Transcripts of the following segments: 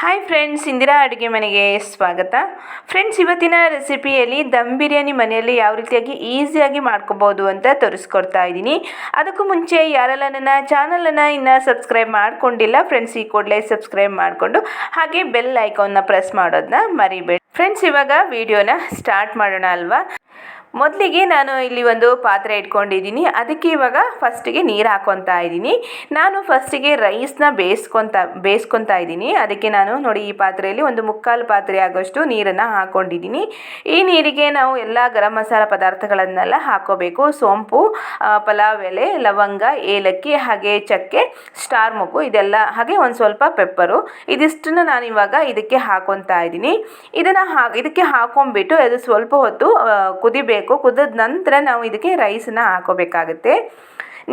Hi friends Indira ಅಡುಗೆ ಮನೆಗೆ ಸ್ವಾಗತ. ಫ್ರೆಂಡ್ಸ್ ಇವತ್ತಿನ ರೆಸಿಪಿಯಲ್ಲಿ ದಮ್ ಬಿರಿಯಾನಿ ಮನೆಯಲ್ಲಿ ಯಾವ ರೀತಿಯಾಗಿ ಈಸಿಯಾಗಿ ಮಾಡ್ಕೋಬೋದು ಅಂತ ತೋರಿಸ್ಕೊಡ್ತಾ ಇದ್ದೀನಿ. ಅದಕ್ಕೂ ಮುಂಚೆ ಯಾರೆಲ್ಲ ನನ್ನ ಚಾನಲನ್ನು ಇನ್ನು ಸಬ್ಸ್ಕ್ರೈಬ್ ಮಾಡ್ಕೊಂಡಿಲ್ಲ ಫ್ರೆಂಡ್ಸ್ ಈ ಕೂಡಲೇ ಸಬ್ಸ್ಕ್ರೈಬ್ ಮಾಡಿಕೊಂಡು ಹಾಗೆ ಬೆಲ್ ಐಕಾನ್ನ ಪ್ರೆಸ್ ಮಾಡೋದನ್ನ ಮರಿಬೇಡಿ. ಫ್ರೆಂಡ್ಸ್ ಇವಾಗ ವಿಡಿಯೋನ ಸ್ಟಾರ್ಟ್ ಮಾಡೋಣ ಅಲ್ವಾ? ಮೊದಲಿಗೆ ನಾನು ಇಲ್ಲಿ ಒಂದು ಪಾತ್ರೆ ಇಟ್ಕೊಂಡಿದ್ದೀನಿ. ಅದಕ್ಕೆ ಇವಾಗ ಫಸ್ಟಿಗೆ ನೀರು ಹಾಕ್ಕೊತಾ ಇದ್ದೀನಿ. ನಾನು ಫಸ್ಟಿಗೆ ರೈಸ್ನ ಬೇಯಿಸ್ಕೊತ ಬೇಯಿಸ್ಕೊತಾ ಇದ್ದೀನಿ. ಅದಕ್ಕೆ ನಾನು ನೋಡಿ ಈ ಪಾತ್ರೆಯಲ್ಲಿ ಒಂದು ಮುಕ್ಕಾಲು ಪಾತ್ರೆ ಆಗೋಷ್ಟು ನೀರನ್ನು ಹಾಕ್ಕೊಂಡಿದ್ದೀನಿ ಈ ನೀರಿಗೆ ನಾವು ಎಲ್ಲ ಗರಂ ಮಸಾಲ ಪದಾರ್ಥಗಳನ್ನೆಲ್ಲ ಹಾಕೋಬೇಕು. ಸೋಂಪು ಪಲಾವ್ ಎಲೆ ಲವಂಗ ಏಲಕ್ಕಿ ಹಾಗೆ ಚಕ್ಕೆ ಸ್ಟಾರ್ ಮೊಗ್ಗು ಇದೆಲ್ಲ ಹಾಗೆ ಒಂದು ಸ್ವಲ್ಪ ಪೆಪ್ಪರು. ಇದಿಷ್ಟನ್ನು ನಾನು ಇವಾಗ ಇದಕ್ಕೆ ಹಾಕೊತಾ ಇದ್ದೀನಿ. ಇದನ್ನು ಹಾ ಇದಕ್ಕೆ ಹಾಕೊಂಡ್ಬಿಟ್ಟು ಅದು ಸ್ವಲ್ಪ ಹೊತ್ತು ಆ, ಕುದಿಬೇಕು ಕುದಿದ ನಂತರ ನಾವು ಇದಕ್ಕೆ ರೈಸನ್ನ ಹಾಕೋಬೇಕಾಗುತ್ತೆ.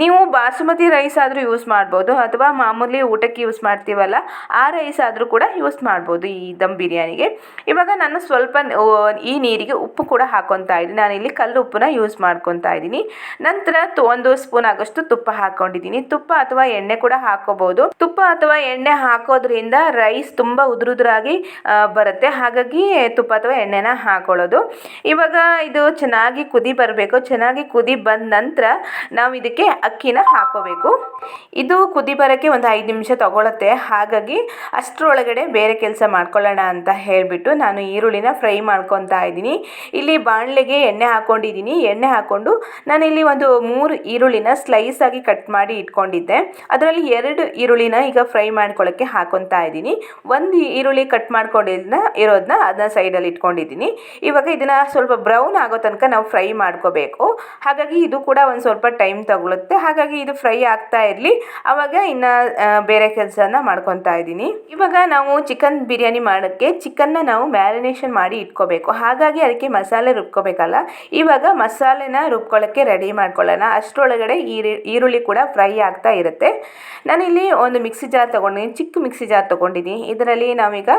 ನೀವು ಬಾಸುಮತಿ ರೈಸ್ ಆದರೂ ಯೂಸ್ ಮಾಡ್ಬೋದು ಅಥವಾ ಮಾಮೂಲಿ ಊಟಕ್ಕೆ ಯೂಸ್ ಮಾಡ್ತೀವಲ್ಲ, ಆ ರೈಸ್ ಆದರೂ ಕೂಡ ಯೂಸ್ ಮಾಡ್ಬೋದು ಈ ದಮ್ ಬಿರಿಯಾನಿಗೆ. ಇವಾಗ ನಾನು ಸ್ವಲ್ಪ ಈ ನೀರಿಗೆ ಉಪ್ಪು ಕೂಡ ಹಾಕೊತಾ ಇದ್ದೀನಿ. ನಾನಿಲ್ಲಿ ಕಲ್ಲು ಉಪ್ಪನ್ನ ಯೂಸ್ ಮಾಡ್ಕೊತಾ ಇದ್ದೀನಿ. ನಂತರ ಒಂದು ಸ್ಪೂನ್ ಆಗೋಷ್ಟು ತುಪ್ಪ ಹಾಕೊಂಡಿದ್ದೀನಿ. ತುಪ್ಪ ಅಥವಾ ಎಣ್ಣೆ ಕೂಡ ಹಾಕೋಬಹುದು ತುಪ್ಪ ಅಥವಾ ಎಣ್ಣೆ ಹಾಕೋದ್ರಿಂದ ರೈಸ್ ತುಂಬ ಉದುರುದ್ರಾಗಿ ಬರುತ್ತೆ. ಹಾಗಾಗಿ ತುಪ್ಪ ಅಥವಾ ಎಣ್ಣೆನ ಹಾಕೊಳ್ಳೋದು. ಇವಾಗ ಇದು ಚೆನ್ನಾಗಿ ಕುದಿ ಬರಬೇಕು. ಚೆನ್ನಾಗಿ ಕುದಿ ಬಂದ ನಂತರ ನಾವು ಇದಕ್ಕೆ ಅಕ್ಕಿನ ಹಾಕೋಬೇಕು. ಇದು ಕುದಿ ಬರೋಕ್ಕೆ ಒಂದು ಐದು ನಿಮಿಷ ತಗೊಳ್ಳುತ್ತೆ ಹಾಗಾಗಿ ಅಷ್ಟರೊಳಗಡೆ ಬೇರೆ ಕೆಲಸ ಮಾಡ್ಕೊಳ್ಳೋಣ ಅಂತ ಹೇಳಿಬಿಟ್ಟು ನಾನು ಈರುಳ್ಳಿನ ಫ್ರೈ ಮಾಡ್ಕೊತಾ ಇದ್ದೀನಿ. ಇಲ್ಲಿ ಬಾಣಲೆಗೆ ಎಣ್ಣೆ ಹಾಕ್ಕೊಂಡಿದ್ದೀನಿ ಎಣ್ಣೆ ಹಾಕ್ಕೊಂಡು ನಾನಿಲ್ಲಿ ಒಂದು ಮೂರು ಈರುಳ್ಳಿನ ಸ್ಲೈಸ್ ಆಗಿ ಕಟ್ ಮಾಡಿ ಇಟ್ಕೊಂಡಿದ್ದೆ. ಅದರಲ್ಲಿ ಎರಡು ಈರುಳ್ಳಿನ ಈಗ ಫ್ರೈ ಮಾಡ್ಕೊಳ್ಳೋಕ್ಕೆ ಹಾಕೊತಾ ಇದ್ದೀನಿ. ಒಂದು ಈರುಳ್ಳಿ ಕಟ್ ಮಾಡ್ಕೊಂಡಿದ್ದನ್ನ ಇರೋದನ್ನ ಅದನ್ನ ಸೈಡಲ್ಲಿ ಇಟ್ಕೊಂಡಿದ್ದೀನಿ. ಇವಾಗ ಇದನ್ನು ಸ್ವಲ್ಪ ಬ್ರೌನ್ ಆಗೋ ತನಕ ನಾವು ಫ್ರೈ ಮಾಡ್ಕೋಬೇಕು. ಹಾಗಾಗಿ ಇದು ಕೂಡ ಒಂದು ಸ್ವಲ್ಪ ಟೈಮ್ ತಗೊಳುತ್ತೆ. ಹಾಗಾಗಿ ಇದು ಫ್ರೈ ಆಗ್ತಾ ಇರಲಿ. ಆವಾಗ ಇನ್ನು ಬೇರೆ ಕೆಲಸನ ಮಾಡ್ಕೊತಾ ಇದ್ದೀನಿ. ಇವಾಗ ನಾವು ಚಿಕನ್ ಬಿರಿಯಾನಿ ಮಾಡೋಕ್ಕೆ ಚಿಕನ್ನ ನಾವು ಮ್ಯಾರಿನೇಷನ್ ಮಾಡಿ ಇಟ್ಕೋಬೇಕು. ಹಾಗಾಗಿ ಅದಕ್ಕೆ ಮಸಾಲೆ ರುಬ್ಕೋಬೇಕಲ್ಲ. ಇವಾಗ ಮಸಾಲೆನ ರುಬ್ಕೊಳ್ಳೋಕ್ಕೆ ರೆಡಿ ಮಾಡ್ಕೊಳ್ಳೋಣ. ಅಷ್ಟರೊಳಗಡೆ ಈರು, ಈರುಳ್ಳಿ ಕೂಡ ಫ್ರೈ ಆಗ್ತಾ ಇರುತ್ತೆ. ನಾನಿಲ್ಲಿ ಒಂದು ಮಿಕ್ಸಿ ಜಾರ್ ತೊಗೊಂಡಿದ್ದೀನಿ. ಚಿಕ್ಕ ಮಿಕ್ಸಿ ಜಾರ್ ತೊಗೊಂಡಿದ್ದೀನಿ. ಇದರಲ್ಲಿ ನಾವೀಗ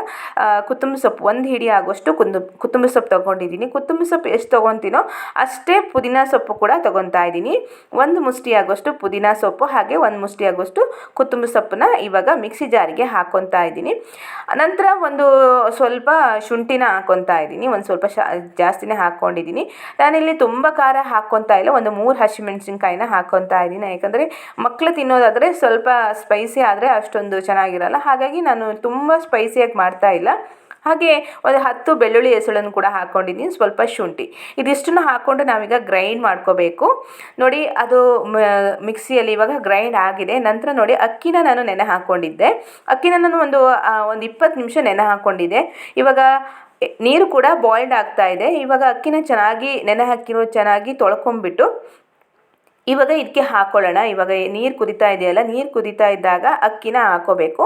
ಕೊತ್ತಂಬರಿ ಸೊಪ್ಪು, ಒಂದು ಹಿಡಿ ಆಗೋಷ್ಟು ಕುಂದು, ಕೊತ್ತಂಬರಿ ಸೊಪ್ಪು ತೊಗೊಂಡಿದ್ದೀನಿ. ಕೊತ್ತಂಬರಿ ಸೊಪ್ಪು ಎಷ್ಟು ತೊಗೊತೀನೋ ಅಷ್ಟೇ ಪುದೀನ ಸೊಪ್ಪು ಕೂಡ ತೊಗೊತಾ ಇದ್ದೀನಿ. ಒಂದು ಮುಷ್ಟಿ ಆಗೋಷ್ಟು ಪುದೀನ ಸೊಪ್ಪು ಹಾಗೆ ಒಂದು ಮುಷ್ಟಿ ಆಗೋಷ್ಟು ಕೊತ್ತಂಬರಿ ಸೊಪ್ಪನ್ನ ಇವಾಗ ಮಿಕ್ಸಿ ಜಾರಿಗೆ ಹಾಕ್ಕೊತಾ ಇದ್ದೀನಿ. ನಂತರ ಒಂದು ಸ್ವಲ್ಪ ಶುಂಠಿನ ಹಾಕ್ಕೊತಾ ಇದ್ದೀನಿ. ಒಂದು ಸ್ವಲ್ಪ ಶ, ಜಾಸ್ತಿನೇ ಹಾಕ್ಕೊಂಡಿದ್ದೀನಿ ನಾನಿಲ್ಲಿ ತುಂಬ ಖಾರ ಹಾಕ್ಕೊತಾ ಇಲ್ಲ. ಒಂದು ಮೂರು ಹಸಿಮೆಣ್ಸಿನ್ಕಾಯಿನ ಹಾಕ್ಕೊತಾ ಇದ್ದೀನಿ. ಯಾಕಂದರೆ ಮಕ್ಕಳು ತಿನ್ನೋದಾದರೆ ಸ್ವಲ್ಪ ಸ್ಪೈಸಿ ಆದರೆ ಅಷ್ಟೊಂದು ಚೆನ್ನಾಗಿರಲ್ಲ. ಹಾಗಾಗಿ ನಾನು ತುಂಬ ಸ್ಪೈಸಿಯಾಗಿ ಮಾಡ್ತಾ ಇಲ್ಲ. ಹಾಗೆ ಒಂದು ಹತ್ತು ಬೆಳ್ಳುಳ್ಳಿ ಹೆಸಳನ್ನು ಕೂಡ ಹಾಕ್ಕೊಂಡಿದ್ದೀನಿ ಸ್ವಲ್ಪ ಶುಂಠಿ. ಇದಿಷ್ಟನ್ನು ಹಾಕ್ಕೊಂಡು ನಾವೀಗ ಗ್ರೈಂಡ್ ಮಾಡ್ಕೋಬೇಕು. ನೋಡಿ, ಅದು ಮಿಕ್ಸಿಯಲ್ಲಿ ಇವಾಗ ಗ್ರೈಂಡ್ ಆಗಿದೆ. ನಂತರ ನೋಡಿ, ಅಕ್ಕಿನ ನಾನು ನೆನೆ ಹಾಕ್ಕೊಂಡಿದ್ದೆ ಅಕ್ಕಿನ ನಾನು ಒಂದು ಒಂದು ಇಪ್ಪತ್ತು ನಿಮಿಷ ನೆನೆ ಹಾಕ್ಕೊಂಡಿದ್ದೆ ಇವಾಗ ನೀರು ಕೂಡ ಬಾಯ್ಲ್ಡ್ ಆಗ್ತಾ ಇದೆ. ಇವಾಗ ಅಕ್ಕಿನ ಚೆನ್ನಾಗಿ, ನೆನೆ ಹಾಕಿರೋ ಚೆನ್ನಾಗಿ ತೊಳ್ಕೊಂಬಿಟ್ಟು ಇವಾಗ ಇದಕ್ಕೆ ಹಾಕ್ಕೊಳ್ಳೋಣ ಇವಾಗ ನೀರು ಕುದಿತಾ ಇದೆಯಲ್ಲ, ನೀರು ಕುದಿತಾ ಇದ್ದಾಗ ಅಕ್ಕಿನ ಹಾಕೋಬೇಕು.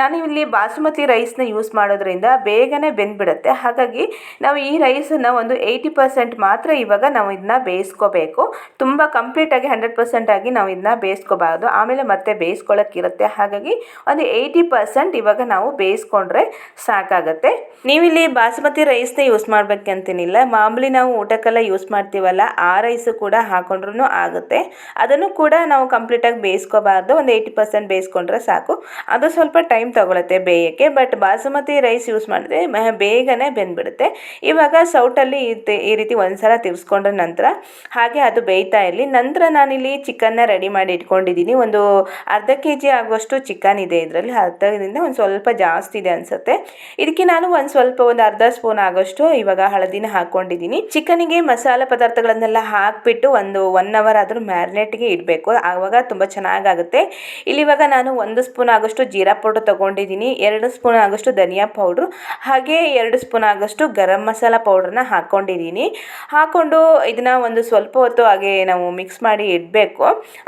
ನಾನು ಇಲ್ಲಿ ಬಾಸುಮತಿ ರೈಸ್ನ ಯೂಸ್ ಮಾಡೋದ್ರಿಂದ ಬೇಗನೆ ಬೆಂದ್ಬಿಡುತ್ತೆ. ಹಾಗಾಗಿ ನಾವು ಈ ರೈಸನ್ನು ಒಂದು ಏಯ್ಟಿ ಪರ್ಸೆಂಟ್ ಮಾತ್ರ ಇವಾಗ ನಾವು ಇದನ್ನ ಬೇಯಿಸ್ಕೋಬೇಕು. ತುಂಬ ಕಂಪ್ಲೀಟಾಗಿ ಹಂಡ್ರೆಡ್ ಪರ್ಸೆಂಟ್ ಆಗಿ ನಾವು ಇದನ್ನ ಬೇಯಿಸ್ಕೋಬಾರ್ದು. ಆಮೇಲೆ ಮತ್ತೆ ಬೇಯಿಸ್ಕೊಳ್ಳೋಕ್ಕಿರುತ್ತೆ ಹಾಗಾಗಿ ಒಂದು ಏಯ್ಟಿ ಪರ್ಸೆಂಟ್ ಇವಾಗ ನಾವು ಬೇಯಿಸ್ಕೊಂಡ್ರೆ ಸಾಕಾಗತ್ತೆ. ನೀವಿಲ್ಲಿ ಬಾಸುಮತಿ ರೈಸ್ನ ಯೂಸ್ ಮಾಡಬೇಕಂತೇನಿಲ್ಲ. ಮಾಮೂಲಿ ನಾವು ಊಟಕ್ಕೆಲ್ಲ ಯೂಸ್ ಮಾಡ್ತೀವಲ್ಲ, ಆ ರೈಸು ಕೂಡ ಹಾಕೊಂಡ್ರೂ ಆಗುತ್ತೆ. ಅದನ್ನು ಕೂಡ ನಾವು ಕಂಪ್ಲೀಟಾಗಿ ಬೇಯಿಸ್ಕೋಬಾರ್ದು. ಒಂದು ಏಯ್ಟಿ ಪರ್ಸೆಂಟ್ ಬೇಯಿಸ್ಕೊಂಡ್ರೆ ಸಾಕು. ಅದು ಸ್ವಲ್ಪ ಟೈಮ್ ತೊಗೊಳುತ್ತೆ ಬೇಯೋಕ್ಕೆ. ಬಟ್ ಬಾಸುಮತಿ ರೈಸ್ ಯೂಸ್ ಮಾಡಿದ್ರೆ ಬೇಗನೆ ಬೆಂದ್ಬಿಡುತ್ತೆ. ಇವಾಗ ಸೌಟಲ್ಲಿ ಈ ರೀತಿ ಒಂದ್ಸಲ ತಿರ್ಸ್ಕೊಂಡ್ರ ನಂತರ ಹಾಗೆ ಅದು ಬೇಯ್ತಾ ಇರಲಿ. ನಂತರ ನಾನಿಲ್ಲಿ ಚಿಕನ್ನ ರೆಡಿ ಮಾಡಿ ಇಟ್ಕೊಂಡಿದ್ದೀನಿ. ಒಂದು ಅರ್ಧ ಕೆ ಜಿ ಆಗುವಷ್ಟು ಚಿಕನ್ ಇದೆ ಇದರಲ್ಲಿ. ಅರ್ಧದಿಂದ ಒಂದು ಸ್ವಲ್ಪ ಜಾಸ್ತಿ ಇದೆ ಅನಿಸುತ್ತೆ. ಇದಕ್ಕೆ ನಾನು ಒಂದು ಸ್ವಲ್ಪ, ಒಂದು ಅರ್ಧ ಸ್ಪೂನ್ ಆಗೋಷ್ಟು ಇವಾಗ ಹಳದಿನ ಹಾಕ್ಕೊಂಡಿದ್ದೀನಿ ಚಿಕನಿಗೆ ಮಸಾಲೆ ಪದಾರ್ಥಗಳನ್ನೆಲ್ಲ ಹಾಕ್ಬಿಟ್ಟು ಒಂದು ಒನ್ ಅವರ್ ಆದರೂ ಮ್ಯಾರಿನೇಟ್ಗೆ ಇಡಬೇಕು. ಆವಾಗ ತುಂಬ ಚೆನ್ನಾಗಾಗುತ್ತೆ. ಇಲ್ಲಿ ಇವಾಗ ನಾನು ಒಂದು ಸ್ಪೂನ್ ಆಗೋಷ್ಟು ಜೀರಾ ಪೌಡ್ರ್ ತೊಗೊಂಡಿದ್ದೀನಿ. ಎರಡು ಸ್ಪೂನ್ ಆಗೋಷ್ಟು ಧನಿಯಾ ಪೌಡ್ರು. ಹಾಗೆ ಎರಡು ಸ್ಪೂನ್ ಆಗೋಷ್ಟು ಗರಂ ಮಸಾಲ ಪೌಡ್ರನ್ನ ಹಾಕ್ಕೊಂಡಿದ್ದೀನಿ ಹಾಕ್ಕೊಂಡು ಇದನ್ನು ಒಂದು ಸ್ವಲ್ಪ ಹೊತ್ತು ಹಾಗೆ ನಾವು ಮಿಕ್ಸ್ ಮಾಡಿ ಇಡಬೇಕು.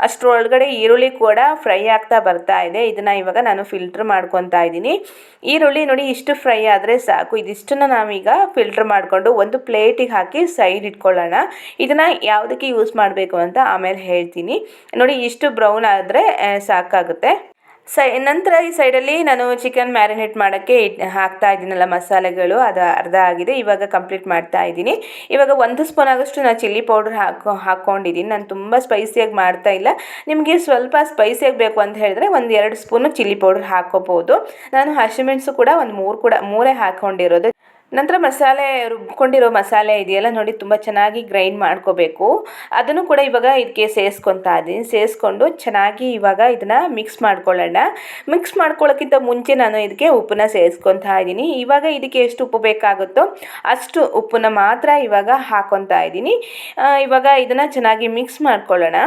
ಅಷ್ಟರೊಳಗಡೆ ಈರುಳ್ಳಿ ಕೂಡ ಫ್ರೈ ಆಗ್ತಾ ಬರ್ತಾ ಇದೆ. ಇದನ್ನು ಇವಾಗ ನಾನು ಫಿಲ್ಟ್ರ್ ಮಾಡ್ಕೊತಾ ಇದ್ದೀನಿ. ಈರುಳ್ಳಿ ನೋಡಿ ಇಷ್ಟು ಫ್ರೈ ಆದರೆ ಸಾಕು. ಇದಿಷ್ಟನ್ನು ನಾವೀಗ ಫಿಲ್ಟ್ರ್ ಮಾಡಿಕೊಂಡು ಒಂದು ಪ್ಲೇಟಿಗೆ ಹಾಕಿ ಸೈಡ್ ಇಟ್ಕೊಳ್ಳೋಣ. ಇದನ್ನು ಯಾವುದಕ್ಕೆ ಯೂಸ್ ಮಾಡಬೇಕು ಅಂತ ಆಮೇಲೆ ಹೇಳ್ತೀನಿ. ನೋಡಿ, ಇಷ್ಟು ಬ್ರೌನ್ ಆದರೆ ಸಾಕಾಗುತ್ತೆ. ಸೈ, ನಂತರ ಈ ಸೈಡಲ್ಲಿ ನಾನು ಚಿಕನ್ ಮ್ಯಾರಿನೇಟ್ ಮಾಡೋಕ್ಕೆ ಹಾಕ್ತಾ ಇದ್ದೀನಲ್ಲ ಮಸಾಲೆಗಳು, ಅದು ಅರ್ಧ ಆಗಿದೆ. ಇವಾಗ ಕಂಪ್ಲೀಟ್ ಮಾಡ್ತಾ ಇದ್ದೀನಿ. ಇವಾಗ ಒಂದು ಸ್ಪೂನ್ ಆಗೋಷ್ಟು ನಾನು ಚಿಲ್ಲಿ ಪೌಡ್ರ್ ಹಾಕೊ, ಹಾಕ್ಕೊಂಡಿದ್ದೀನಿ. ನಾನು ತುಂಬ ಸ್ಪೈಸಿಯಾಗಿ ಮಾಡ್ತಾ ಇಲ್ಲ. ನಿಮಗೆ ಸ್ವಲ್ಪ ಸ್ಪೈಸಿಯಾಗಿ ಬೇಕು ಅಂತ ಹೇಳಿದ್ರೆ ಒಂದು ಎರಡು ಸ್ಪೂನು ಚಿಲ್ಲಿ ಪೌಡ್ರ್ ಹಾಕ್ಕೋಬೋದು. ನಾನು ಹಸಿಮೆಣಸು ಕೂಡ ಒಂದು ಮೂರು ಕೂಡ, ಮೂರೇ ಹಾಕ್ಕೊಂಡಿರೋದು. ನಂತರ ಮಸಾಲೆ ರುಬ್ಕೊಂಡಿರೋ ಮಸಾಲೆ ಇದೆಯಲ್ಲ ನೋಡಿ, ತುಂಬ ಚೆನ್ನಾಗಿ ಗ್ರೈಂಡ್ ಮಾಡ್ಕೋಬೇಕು. ಅದನ್ನು ಕೂಡ ಇವಾಗ ಇದಕ್ಕೆ ಸೇರಿಸ್ಕೊತಾ ಇದ್ದೀನಿ. ಸೇರಿಸ್ಕೊಂಡು ಚೆನ್ನಾಗಿ ಇವಾಗ ಇದನ್ನು ಮಿಕ್ಸ್ ಮಾಡ್ಕೊಳ್ಳೋಣ. ಮಿಕ್ಸ್ ಮಾಡ್ಕೊಳ್ಳೋಕ್ಕಿಂತ ಮುಂಚೆ ನಾನು ಇದಕ್ಕೆ ಉಪ್ಪನ್ನ ಸೇರಿಸ್ಕೊತಾ ಇದ್ದೀನಿ. ಇವಾಗ ಇದಕ್ಕೆ ಎಷ್ಟು ಉಪ್ಪು ಬೇಕಾಗುತ್ತೋ ಅಷ್ಟು ಉಪ್ಪನ್ನ ಮಾತ್ರ ಇವಾಗ ಹಾಕ್ಕೊತಾ ಇದ್ದೀನಿ. ಇವಾಗ ಇದನ್ನು ಚೆನ್ನಾಗಿ ಮಿಕ್ಸ್ ಮಾಡ್ಕೊಳ್ಳೋಣ.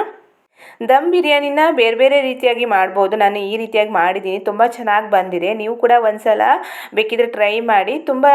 ದಮ್ ಬಿರಿಯಾನಿನ ಬೇರೆ ಬೇರೆ ರೀತಿಯಾಗಿ ಮಾಡ್ಬೋದು. ನಾನು ಈ ರೀತಿಯಾಗಿ ಮಾಡಿದ್ದೀನಿ. ತುಂಬ ಚೆನ್ನಾಗಿ ಬಂದಿದೆ. ನೀವು ಕೂಡ ಒಂದ್ಸಲ ಬೇಕಿದ್ರೆ ಟ್ರೈ ಮಾಡಿ. ತುಂಬ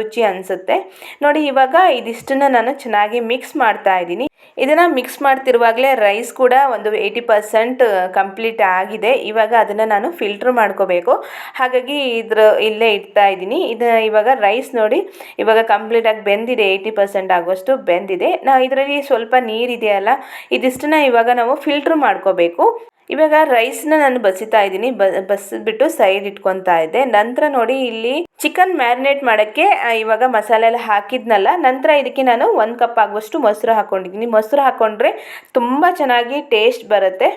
ರುಚಿ ಅನಿಸುತ್ತೆ. ನೋಡಿ, ಇವಾಗ ಇದಿಷ್ಟನ್ನು ನಾನು ಚೆನ್ನಾಗಿ ಮಿಕ್ಸ್ ಮಾಡ್ತಾ ಇದ್ದೀನಿ. ಇದನ್ನು ಮಿಕ್ಸ್ ಮಾಡ್ತಿರುವಾಗಲೇ ರೈಸ್ ಕೂಡ ಒಂದು ಏಯ್ಟಿ ಪರ್ಸೆಂಟ್ ಕಂಪ್ಲೀಟ್ ಆಗಿದೆ. ಇವಾಗ ಅದನ್ನು ನಾನು ಫಿಲ್ಟ್ರ್ ಮಾಡ್ಕೋಬೇಕು. ಹಾಗಾಗಿ ಇದ್ರ ಇಲ್ಲೇ ಇಡ್ತಾ ಇದ್ದೀನಿ. ಇದು ಇವಾಗ ರೈಸ್ ನೋಡಿ ಇವಾಗ ಕಂಪ್ಲೀಟಾಗಿ ಬೆಂದಿದೆ ಏಯ್ಟಿ ಪರ್ಸೆಂಟ್ ಆಗೋಷ್ಟು ಬೆಂದಿದೆ. ನಾ ಇದರಲ್ಲಿ ಸ್ವಲ್ಪ ನೀರಿದೆಯಲ್ಲ ಇದಿಷ್ಟನ್ನ ಇವಾಗ ನಾವು ಫಿಲ್ಟ್ರ್ ಮಾಡ್ಕೋಬೇಕು. ಇವಾಗ ರೈಸ್ನ ನಾನು ಬಸಿತಾ ಇದ್ದೀನಿ. ಬ ಬಸಿದ್ಬಿಟ್ಟು ಸೈಡ್ ಇಟ್ಕೊತಾ ಇದ್ದೆ. ನಂತರ ನೋಡಿ ಇಲ್ಲಿ ಚಿಕನ್ ಮ್ಯಾರಿನೇಟ್ ಮಾಡೋಕ್ಕೆ ಇವಾಗ ಮಸಾಲೆ ಎಲ್ಲ ಹಾಕಿದ್ನಲ್ಲ, ನಂತರ ಇದಕ್ಕೆ ನಾನು ಒಂದು ಕಪ್ ಆಗುವಷ್ಟು ಮೊಸರು ಹಾಕ್ಕೊಂಡಿದ್ದೀನಿ ಮೊಸರು ಹಾಕ್ಕೊಂಡ್ರೆ ತುಂಬ ಚೆನ್ನಾಗಿ ಟೇಸ್ಟ್ ಬರುತ್ತೆ.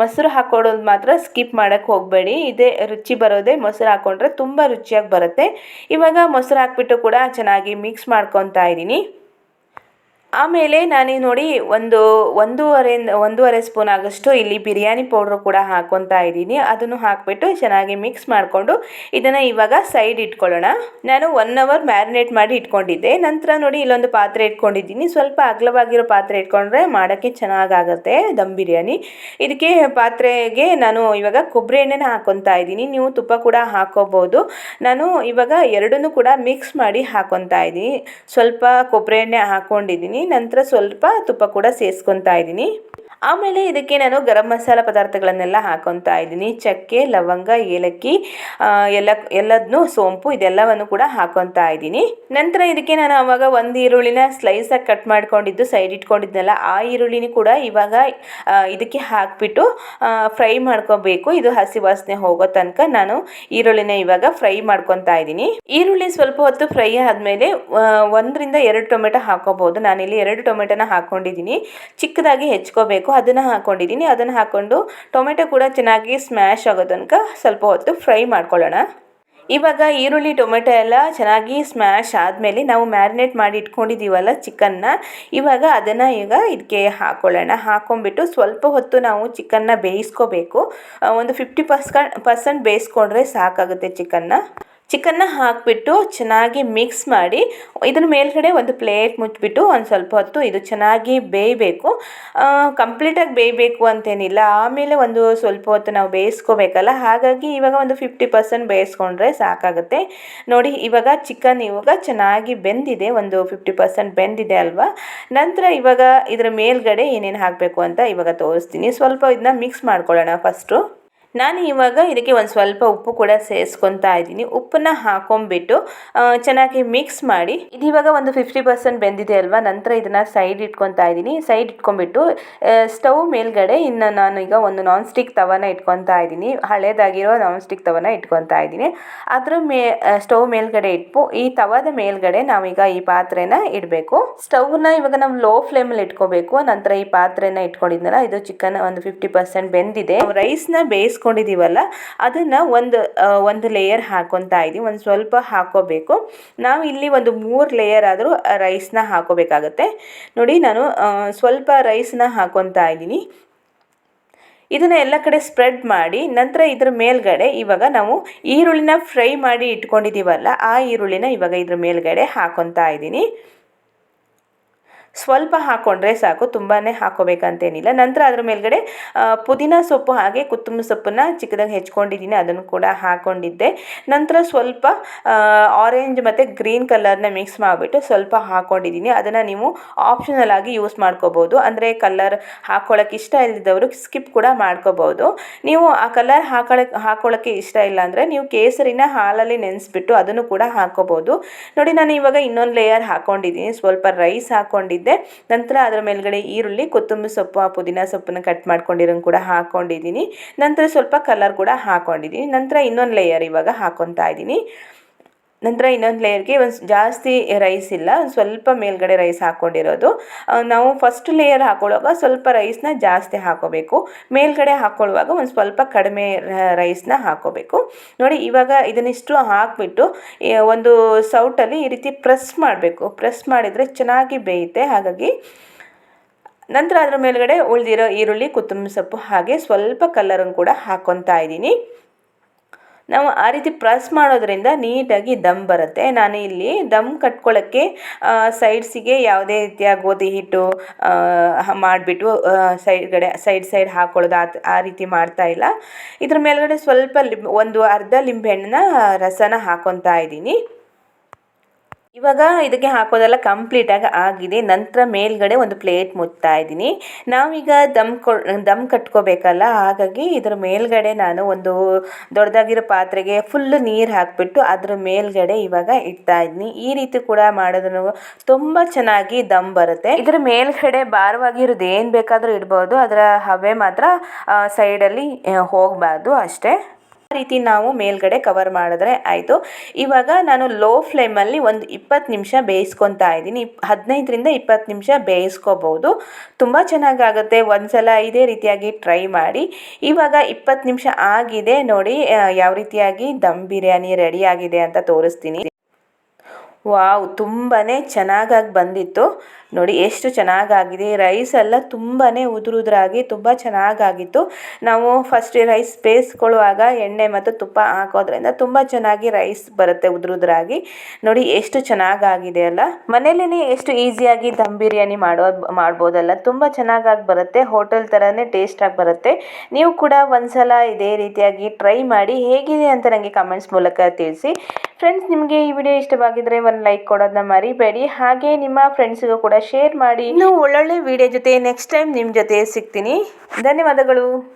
ಮೊಸರು ಹಾಕ್ಕೊಡೋದು ಮಾತ್ರ ಸ್ಕಿಪ್ ಮಾಡೋಕ್ಕೆ ಹೋಗಬೇಡಿ. ಇದೇ ರುಚಿ ಬರೋದೇ ಮೊಸರು ಹಾಕ್ಕೊಂಡ್ರೆ ತುಂಬ ರುಚಿಯಾಗಿ ಬರುತ್ತೆ. ಇವಾಗ ಮೊಸರು ಹಾಕ್ಬಿಟ್ಟು ಕೂಡ ಚೆನ್ನಾಗಿ ಮಿಕ್ಸ್ ಮಾಡ್ಕೊತಾ ಇದ್ದೀನಿ. ಆಮೇಲೆ ನಾನು ನೋಡಿ ಒಂದು ಒಂದೂವರೆ ಒಂದೂವರೆ ಸ್ಪೂನ್ ಆಗೋಷ್ಟು ಇಲ್ಲಿ ಬಿರಿಯಾನಿ ಪೌಡ್ರು ಕೂಡ ಹಾಕ್ಕೊತಾ ಇದ್ದೀನಿ. ಅದನ್ನು ಹಾಕಿಬಿಟ್ಟು ಚೆನ್ನಾಗಿ ಮಿಕ್ಸ್ ಮಾಡಿಕೊಂಡು ಇದನ್ನು ಇವಾಗ ಸೈಡ್ ಇಟ್ಕೊಳ್ಳೋಣ. ನಾನು ಒನ್ ಅವರ್ ಮ್ಯಾರಿನೇಟ್ ಮಾಡಿ ಇಟ್ಕೊಂಡಿದ್ದೆ. ನಂತರ ನೋಡಿ ಇಲ್ಲೊಂದು ಪಾತ್ರೆ ಇಟ್ಕೊಂಡಿದ್ದೀನಿ. ಸ್ವಲ್ಪ ಅಗಲವಾಗಿರೋ ಪಾತ್ರೆ ಇಟ್ಕೊಂಡ್ರೆ ಮಾಡೋಕ್ಕೆ ಚೆನ್ನಾಗಾಗತ್ತೆ ದಮ್ ಬಿರಿಯಾನಿ. ಇದಕ್ಕೆ ಪಾತ್ರೆಗೆ ನಾನು ಇವಾಗ ಕೊಬ್ಬರಿ ಎಣ್ಣೆನ ಹಾಕ್ಕೊತಾ ಇದ್ದೀನಿ. ನೀವು ತುಪ್ಪ ಕೂಡ ಹಾಕೋಬೋದು. ನಾನು ಇವಾಗ ಎರಡನ್ನೂ ಕೂಡ ಮಿಕ್ಸ್ ಮಾಡಿ ಹಾಕ್ಕೊತಾ ಇದ್ದೀನಿ. ಸ್ವಲ್ಪ ಕೊಬ್ಬರಿ ಎಣ್ಣೆ ಹಾಕ್ಕೊಂಡಿದ್ದೀನಿ ನಂತರ ಸ್ವಲ್ಪ ತುಪ್ಪ ಕೂಡ ಸೇರಿಸ್ಕೊತಾ ಇದ್ದೀನಿ. ಆಮೇಲೆ ಇದಕ್ಕೆ ನಾನು ಗರಂ ಮಸಾಲ ಪದಾರ್ಥಗಳನ್ನೆಲ್ಲ ಹಾಕೊತಾ ಇದ್ದೀನಿ. ಚಕ್ಕೆ, ಲವಂಗ, ಏಲಕ್ಕಿ ಎಲ್ಲ ಎಲ್ಲದನ್ನೂ ಸೋಂಪು, ಇದೆಲ್ಲವನ್ನು ಕೂಡ ಹಾಕೊತಾ ಇದ್ದೀನಿ. ನಂತರ ಇದಕ್ಕೆ ನಾನು ಆವಾಗ ಒಂದು ಈರುಳ್ಳಿನ ಸ್ಲೈಸಾಗಿ ಕಟ್ ಮಾಡ್ಕೊಂಡಿದ್ದು ಸೈಡ್ ಇಟ್ಕೊಂಡಿದ್ನಲ್ಲ, ಆ ಈರುಳ್ಳಿನೂ ಕೂಡ ಇವಾಗ ಇದಕ್ಕೆ ಹಾಕಿಬಿಟ್ಟು ಫ್ರೈ ಮಾಡ್ಕೋಬೇಕು. ಇದು ಹಸಿ ವಾಸನೆ ಹೋಗೋ ತನಕ ನಾನು ಈರುಳ್ಳಿನ ಇವಾಗ ಫ್ರೈ ಮಾಡ್ಕೊತಾ ಇದ್ದೀನಿ. ಈರುಳ್ಳಿ ಸ್ವಲ್ಪ ಹೊತ್ತು ಫ್ರೈ ಆದಮೇಲೆ ಒಂದರಿಂದ ಎರಡು ಟೊಮೆಟೊ ಹಾಕೋಬಹುದು. ನಾನಿಲ್ಲಿ ಎರಡು ಟೊಮೆಟೊನ ಹಾಕೊಂಡಿದ್ದೀನಿ. ಚಿಕ್ಕದಾಗಿ ಹೆಚ್ಕೋಬೇಕು. ಅದನ್ನು ಹಾಕ್ಕೊಂಡಿದ್ದೀನಿ ಅದನ್ನು ಹಾಕ್ಕೊಂಡು ಟೊಮೆಟೊ ಕೂಡ ಚೆನ್ನಾಗಿ ಸ್ಮ್ಯಾಶ್ ಆಗೋ ತನಕ ಸ್ವಲ್ಪ ಹೊತ್ತು ಫ್ರೈ ಮಾಡ್ಕೊಳ್ಳೋಣ. ಇವಾಗ ಈರುಳ್ಳಿ, ಟೊಮೆಟೊ ಎಲ್ಲ ಚೆನ್ನಾಗಿ ಸ್ಮ್ಯಾಶ್ ಆದಮೇಲೆ ನಾವು ಮ್ಯಾರಿನೇಟ್ ಮಾಡಿ ಇಟ್ಕೊಂಡಿದ್ದೀವಲ್ಲ ಚಿಕನ್ನ ಇವಾಗ ಅದನ್ನು ಈಗ ಇದಕ್ಕೆ ಹಾಕ್ಕೊಳ್ಳೋಣ ಹಾಕ್ಕೊಂಬಿಟ್ಟು ಸ್ವಲ್ಪ ಹೊತ್ತು ನಾವು ಚಿಕನ್ನ ಬೇಯಿಸ್ಕೋಬೇಕು. ಒಂದು ಫಿಫ್ಟಿ ಪರ್ಸ್ಕ ಪರ್ಸೆಂಟ್ ಬೇಯಿಸ್ಕೊಂಡ್ರೆ ಸಾಕಾಗುತ್ತೆ ಚಿಕನ್ನ ಚಿಕನ್ನ ಹಾಕಿಬಿಟ್ಟು ಚೆನ್ನಾಗಿ ಮಿಕ್ಸ್ ಮಾಡಿ ಇದ್ರ ಮೇಲ್ಗಡೆ ಒಂದು ಪ್ಲೇಟ್ ಮುಚ್ಚಿಬಿಟ್ಟು ಒಂದು ಸ್ವಲ್ಪ ಹೊತ್ತು ಇದು ಚೆನ್ನಾಗಿ ಬೇಯಬೇಕು. ಕಂಪ್ಲೀಟಾಗಿ ಬೇಯಬೇಕು ಅಂತೇನಿಲ್ಲ. ಆಮೇಲೆ ಒಂದು ಸ್ವಲ್ಪ ಹೊತ್ತು ನಾವು ಬೇಯಿಸ್ಕೋಬೇಕಲ್ಲ? ಹಾಗಾಗಿ ಇವಾಗ ಒಂದು ಫಿಫ್ಟಿ ಪರ್ಸೆಂಟ್ ಬೇಯಿಸ್ಕೊಂಡ್ರೆ ಸಾಕಾಗುತ್ತೆ. ನೋಡಿ, ಇವಾಗ ಚಿಕನ್ ಇವಾಗ ಚೆನ್ನಾಗಿ ಬೆಂದಿದೆ. ಒಂದು ಫಿಫ್ಟಿ ಪರ್ಸೆಂಟ್ ಬೆಂದಿದೆ ಅಲ್ವಾ? ನಂತರ ಇವಾಗ ಇದರ ಮೇಲ್ಗಡೆ ಏನೇನು ಹಾಕಬೇಕು ಅಂತ ಇವಾಗ ತೋರಿಸ್ತೀನಿ. ಸ್ವಲ್ಪ ಇದನ್ನ ಮಿಕ್ಸ್ ಮಾಡ್ಕೊಳ್ಳೋಣ ಫಸ್ಟು ನಾನು ಇವಾಗ ಇದಕ್ಕೆ ಒಂದು ಸ್ವಲ್ಪ ಉಪ್ಪು ಕೂಡ ಸೇರಿಸ್ಕೊತಾ ಇದ್ದೀನಿ. ಉಪ್ಪನ್ನ ಹಾಕೊಂಡ್ಬಿಟ್ಟು ಚೆನ್ನಾಗಿ ಮಿಕ್ಸ್ ಮಾಡಿ. ಇದು ಇವಾಗ ಒಂದು ಫಿಫ್ಟಿ ಪರ್ಸೆಂಟ್ ಬೆಂದಿದೆ ಅಲ್ವಾ? ನಂತರ ಇದನ್ನು ಸೈಡ್ ಇಟ್ಕೊತಾ ಇದ್ದೀನಿ. ಸೈಡ್ ಇಟ್ಕೊಂಡ್ಬಿಟ್ಟು ಸ್ಟವ್ ಮೇಲ್ಗಡೆ ಇನ್ನು ನಾನು ಈಗ ಒಂದು ನಾನ್ ಸ್ಟಿಕ್ ತವನ ಇಟ್ಕೊತಾ ಇದ್ದೀನಿ. ಹಳೇದಾಗಿರೋ ನಾನ್ ಸ್ಟಿಕ್ ತವನ ಇಟ್ಕೊತಾ ಇದ್ದೀನಿ. ಅದ್ರ ಮೇ ಸ್ಟವ್ ಮೇಲ್ಗಡೆ ಇಟ್ಬು ಈ ತವದ ಮೇಲ್ಗಡೆ ನಾವೀಗ ಈ ಪಾತ್ರೆನ ಇಡಬೇಕು. ಸ್ಟವ್ನ ಇವಾಗ ನಾವು ಲೋ ಫ್ಲೇಮಲ್ಲಿ ಇಟ್ಕೋಬೇಕು. ನಂತರ ಈ ಪಾತ್ರೆನ ಇಟ್ಕೊಂಡಿದ್ನಲ್ಲ, ಇದು ಚಿಕನ್ ಒಂದು ಫಿಫ್ಟಿ ಪರ್ಸೆಂಟ್ ಬೆಂದಿದೆ. ರೈಸ್ನ ಬೇಯಿಸ್ಕೊಂಡಿದ್ದೀವಲ್ಲ ಅದನ್ನು ಒಂದು ಒಂದು ಲೇಯರ್ ಹಾಕೊತಾ ಇದ್ದೀವಿ. ಒಂದು ಸ್ವಲ್ಪ ಹಾಕೋಬೇಕು. ನಾವು ಇಲ್ಲಿ ಒಂದು ಮೂರು ಲೇಯರ್ ಆದರೂ ರೈಸ್ನ ಹಾಕೋಬೇಕಾಗತ್ತೆ. ನೋಡಿ, ನಾನು ಸ್ವಲ್ಪ ರೈಸ್ನ ಹಾಕೊತಾ ಇದ್ದೀನಿ. ಇದನ್ನು ಎಲ್ಲ ಕಡೆ ಸ್ಪ್ರೆಡ್ ಮಾಡಿ, ನಂತರ ಇದ್ರ ಮೇಲ್ಗಡೆ ಇವಾಗ ನಾವು ಈರುಳ್ಳಿನ ಫ್ರೈ ಮಾಡಿ ಇಟ್ಕೊಂಡಿದ್ದೀವಲ್ಲ ಆ ಈರುಳ್ಳಿನ ಇವಾಗ ಇದ್ರ ಮೇಲ್ಗಡೆ ಹಾಕೊತಾ ಇದ್ದೀನಿ. ಸ್ವಲ್ಪ ಹಾಕ್ಕೊಂಡ್ರೆ ಸಾಕು ತುಂಬಾ ಹಾಕೋಬೇಕಂತೇನಿಲ್ಲ. ನಂತರ ಅದರ ಮೇಲ್ಗಡೆ ಪುದೀನ ಸೊಪ್ಪು ಹಾಗೆ ಕೊತ್ತಂಬರಿ ಸೊಪ್ಪನ್ನು ಚಿಕ್ಕದಾಗಿ ಹೆಚ್ಕೊಂಡಿದ್ದೀನಿ, ಅದನ್ನು ಕೂಡ ಹಾಕ್ಕೊಂಡಿದ್ದೆ ನಂತರ ಸ್ವಲ್ಪ ಆರೆಂಜ್ ಮತ್ತು ಗ್ರೀನ್ ಕಲರ್ನ ಮಿಕ್ಸ್ ಮಾಡಿಬಿಟ್ಟು ಸ್ವಲ್ಪ ಹಾಕ್ಕೊಂಡಿದ್ದೀನಿ ಅದನ್ನು ನೀವು ಆಪ್ಷನಲ್ ಆಗಿ ಯೂಸ್ ಮಾಡ್ಕೋಬೋದು. ಅಂದರೆ ಕಲರ್ ಹಾಕ್ಕೊಳ್ಳೋಕೆ ಇಷ್ಟ ಇಲ್ಲದವರು ಸ್ಕಿಪ್ ಕೂಡ ಮಾಡ್ಕೋಬೋದು. ನೀವು ಆ ಕಲರ್ ಹಾಕೊಳ್ಳೋಕೆ ಹಾಕೊಳ್ಳೋಕ್ಕೆ ಇಷ್ಟ ಇಲ್ಲ ಅಂದರೆ ನೀವು ಕೇಸರಿನ ಹಾಲಲ್ಲಿ ನೆನೆಸ್ಬಿಟ್ಟು ಅದನ್ನು ಕೂಡ ಹಾಕ್ಕೋಬೋದು ನೋಡಿ, ನಾನು ಇವಾಗ ಇನ್ನೊಂದು ಲೇಯರ್ ಹಾಕ್ಕೊಂಡಿದ್ದೀನಿ ಸ್ವಲ್ಪ ರೈಸ್ ಹಾಕ್ಕೊಂಡಿದ್ದೆ ನಂತರ ಅದರ ಮೇಲ್ಗಡೆ ಈರುಳ್ಳಿ, ಕೊತ್ತಂಬರಿ ಸೊಪ್ಪು, ಆ ಪುದೀನ ಸೊಪ್ಪನ್ನು ಕಟ್ ಮಾಡ್ಕೊಂಡಿರೋನ್ ಕೂಡ ಹಾಕ್ಕೊಂಡಿದ್ದೀನಿ ನಂತರ ಸ್ವಲ್ಪ ಕಲರ್ ಕೂಡ ಹಾಕ್ಕೊಂಡಿದ್ದೀನಿ ನಂತರ ಇನ್ನೊಂದು ಲೇಯರ್ ಇವಾಗ ಹಾಕ್ಕೊತಾ ಇದ್ದೀನಿ. ನಂತರ ಇನ್ನೊಂದು ಲೇಯರ್ಗೆ ಒಂದು ಜಾಸ್ತಿ ರೈಸ್ ಇಲ್ಲ, ಒಂದು ಸ್ವಲ್ಪ ಮೇಲ್ಗಡೆ ರೈಸ್ ಹಾಕ್ಕೊಂಡಿರೋದು ನಾವು ಫಸ್ಟ್ ಲೇಯರ್ ಹಾಕೊಳ್ಳುವಾಗ ಸ್ವಲ್ಪ ರೈಸ್ನ ಜಾಸ್ತಿ ಹಾಕೋಬೇಕು. ಮೇಲ್ಗಡೆ ಹಾಕ್ಕೊಳ್ಳುವಾಗ ಒಂದು ಸ್ವಲ್ಪ ಕಡಿಮೆ ರೈಸ್ನ ಹಾಕೋಬೇಕು. ನೋಡಿ, ಇವಾಗ ಇದನ್ನಿಷ್ಟು ಹಾಕಿಬಿಟ್ಟು ಒಂದು ಸೌಟಲ್ಲಿ ಈ ರೀತಿ ಪ್ರೆಸ್ ಮಾಡಬೇಕು. ಪ್ರೆಸ್ ಮಾಡಿದರೆ ಚೆನ್ನಾಗಿ ಬೇಯುತ್ತೆ. ಹಾಗಾಗಿ ನಂತರ ಅದರ ಮೇಲ್ಗಡೆ ಉಳಿದಿರೋ ಈರುಳ್ಳಿ, ಕೊತ್ತಂಬರಿ ಸೊಪ್ಪು ಹಾಗೆ ಸ್ವಲ್ಪ ಕಲರನ್ನು ಕೂಡ ಹಾಕ್ಕೊತಾ ಇದ್ದೀನಿ. ನಾವು ಆ ರೀತಿ ಪ್ರೆಸ್ ಮಾಡೋದ್ರಿಂದ ನೀಟಾಗಿ ದಮ್ ಬರುತ್ತೆ. ನಾನು ಇಲ್ಲಿ ದಮ್ ಕಟ್ಕೊಳ್ಳೋಕ್ಕೆ ಸೈಡ್ಸಿಗೆ ಯಾವುದೇ ರೀತಿಯ ಗೋಧಿ ಹಿಟ್ಟು ಮಾಡಿಬಿಟ್ಟು ಸೈಡ್ಗಡೆ ಸೈಡ್ ಸೈಡ್ ಹಾಕ್ಕೊಳ್ಳೋದು ಆ ಆ ರೀತಿ ಮಾಡ್ತಾ ಇಲ್ಲ. ಇದ್ರ ಮೇಲ್ಗಡೆ ಸ್ವಲ್ಪ ಲಿಂಬ್, ಒಂದು ಅರ್ಧ ಲಿಂಬೆಹಣ್ಣಿನ ರಸನ ಹಾಕೊತಾ ಇದ್ದೀನಿ. ಇವಾಗ ಇದಕ್ಕೆ ಹಾಕೋದೆಲ್ಲ ಕಂಪ್ಲೀಟಾಗಿ ಆಗಿದೆ. ನಂತರ ಮೇಲ್ಗಡೆ ಒಂದು ಪ್ಲೇಟ್ ಮುಚ್ತಾ ಇದ್ದೀನಿ. ನಾವೀಗ ದಮ್ ಕೊ, ದಮ್ ಕಟ್ಕೋಬೇಕಲ್ಲ? ಹಾಗಾಗಿ ಇದರ ಮೇಲ್ಗಡೆ ನಾನು ಒಂದು ದೊಡ್ಡದಾಗಿರೋ ಪಾತ್ರೆಗೆ ಫುಲ್ಲು ನೀರು ಹಾಕಿಬಿಟ್ಟು ಅದರ ಮೇಲ್ಗಡೆ ಇವಾಗ ಇಡ್ತಾ ಇದ್ದೀನಿ. ಈ ರೀತಿ ಕೂಡ ಮಾಡೋದನ್ನು ತುಂಬ ಚೆನ್ನಾಗಿ ದಮ್ ಬರುತ್ತೆ. ಇದರ ಮೇಲ್ಗಡೆ ಭಾರವಾಗಿರೋದು ಏನು ಬೇಕಾದರೂ ಇಡ್ಬೋದು. ಅದರ ಹವೆ ಮಾತ್ರ ಸೈಡಲ್ಲಿ ಹೋಗಬಾರ್ದು ಅಷ್ಟೇ. ರೀತಿ ನಾವು ಮೇಲ್ಗಡೆ ಕವರ್ ಮಾಡಿದ್ರೆ ಆಯಿತು. ಇವಾಗ ನಾನು ಲೋ ಫ್ಲೇಮಲ್ಲಿ ಒಂದು ಇಪ್ಪತ್ತು ನಿಮಿಷ ಬೇಯಿಸ್ಕೊತಾ ಇದ್ದೀನಿ. ಹದಿನೈದರಿಂದ ಇಪ್ಪತ್ತು ನಿಮಿಷ ಬೇಯಿಸ್ಕೋಬೋದು. ತುಂಬ ಚೆನ್ನಾಗಾಗುತ್ತೆ. ಒಂದ್ಸಲ ಇದೇ ರೀತಿಯಾಗಿ ಟ್ರೈ ಮಾಡಿ. ಇವಾಗ ಇಪ್ಪತ್ತು ನಿಮಿಷ ಆಗಿದೆ ನೋಡಿ ಯಾವ ರೀತಿಯಾಗಿ ದಮ್ ಬಿರಿಯಾನಿ ರೆಡಿ ಆಗಿದೆ ಅಂತ ತೋರಿಸ್ತೀನಿ. ವಾವ್ ತುಂಬಾ ಚೆನ್ನಾಗಾಗಿ ಬಂದಿತ್ತು. ನೋಡಿ, ಎಷ್ಟು ಚೆನ್ನಾಗಾಗಿದೆ. ರೈಸ್ ಎಲ್ಲ ತುಂಬಾ ಉದುರುದ್ರಾಗಿ ತುಂಬ ಚೆನ್ನಾಗಾಗಿತ್ತು. ನಾವು ಫಸ್ಟ್ ರೈಸ್ ಬೇಯಿಸ್ಕೊಳ್ಳುವಾಗ ಎಣ್ಣೆ ಮತ್ತು ತುಪ್ಪ ಹಾಕೋದ್ರಿಂದ ತುಂಬ ಚೆನ್ನಾಗಿ ರೈಸ್ ಬರುತ್ತೆ ಉದುರುದ್ರಾಗಿ. ನೋಡಿ, ಎಷ್ಟು ಚೆನ್ನಾಗಾಗಿದೆ ಅಲ್ಲ. ಮನೇಲೇ ಎಷ್ಟು ಈಸಿಯಾಗಿ ದಮ್ ಬಿರಿಯಾನಿ ಮಾಡೋ, ಮಾಡ್ಬೋದಲ್ಲ. ತುಂಬ ಚೆನ್ನಾಗಾಗಿ ಬರುತ್ತೆ. ಹೋಟೆಲ್ ಥರನೇ ಟೇಸ್ಟಾಗಿ ಬರುತ್ತೆ. ನೀವು ಕೂಡ ಒಂದ್ಸಲ ಇದೇ ರೀತಿಯಾಗಿ ಟ್ರೈ ಮಾಡಿ ಹೇಗಿದೆ ಅಂತ ನನಗೆ ಕಮೆಂಟ್ಸ್ ಮೂಲಕ ತಿಳಿಸಿ. ಫ್ರೆಂಡ್ಸ್ ನಿಮಗೆ ಈ ವಿಡಿಯೋ ಇಷ್ಟವಾಗಿದ್ದರೆ ಒಂದು ಲೈಕ್ ಕೊಡೋದನ್ನ ಮರಿಬೇಡಿ. ಹಾಗೆ ನಿಮ್ಮ ಫ್ರೆಂಡ್ಸ್ಗೂ ಕೂಡ ಶೇರ್ ಮಾಡಿ. ಇನ್ನೂ ಒಳ್ಳೊಳ್ಳೆ ವಿಡಿಯೋ ಜೊತೆ ನೆಕ್ಸ್ಟ್ ಟೈಮ್ ನಿಮ್ಮ ಜೊತೆ ಸಿಗ್ತೀನಿ. ಧನ್ಯವಾದಗಳು.